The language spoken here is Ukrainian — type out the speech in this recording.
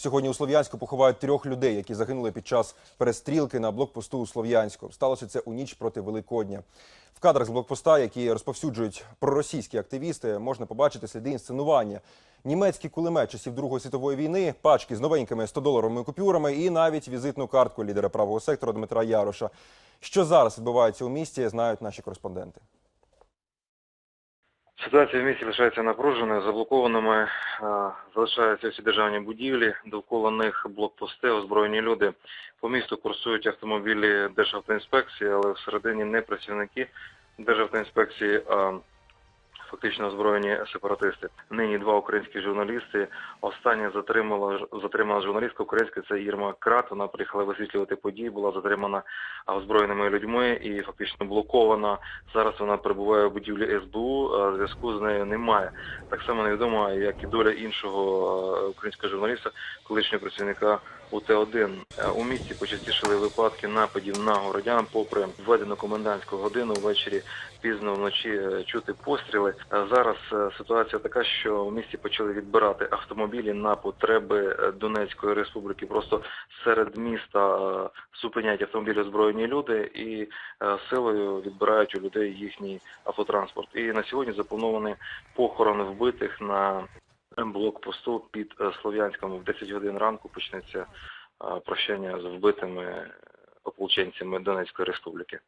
Сьогодні у Слов'янську поховають трьох людей, які загинули під час перестрілки на блокпосту у Слов'янську. Сталося це у ніч проти Великодня. В кадрах з блокпоста, які розповсюджують проросійські активісти, можна побачити сліди інсценування. Німецький кулемет часів Другої світової війни, пачки з новенькими 100-доларовими купюрами і навіть візитну картку лідера правого сектора Дмитра Яроша. Що зараз відбувається у місті, знають наші кореспонденти. Ситуація в місті лишається напруженою, заблокованими е, залишаються всі державні будівлі, довкола них блокпости, озброєні люди. По місту курсують автомобілі Державтоінспекції, але всередині не працівники Державтоінспекції, а фактично озброєні сепаратисти. Нині два українські журналісти. Останнє затримала затримана журналістка українська, це Ірма Крат. Вона приїхала висвітлювати події, була затримана озброєними людьми і фактично блокована. Зараз вона перебуває в будівлі СБУ, зв'язку з нею немає. Так само невідомо, як і доля іншого українського журналіста, колишнього працівника УТ-1. Е, У місті почастішили випадки нападів на городян, попри введену комендантську годину ввечері, пізно вночі е, чути постріли. Зараз е, ситуація така, що в місті почали відбирати автомобілі на потреби е, Донецької республіки. Просто серед міста е, зупиняють автомобілі озброєні люди і силою відбирають у людей їхній автотранспорт. І на сьогодні запланований похорон вбитих на блокпосту під Слов'янськом в 10 годин ранку почнеться прощання з вбитими ополченцями Донецької республіки.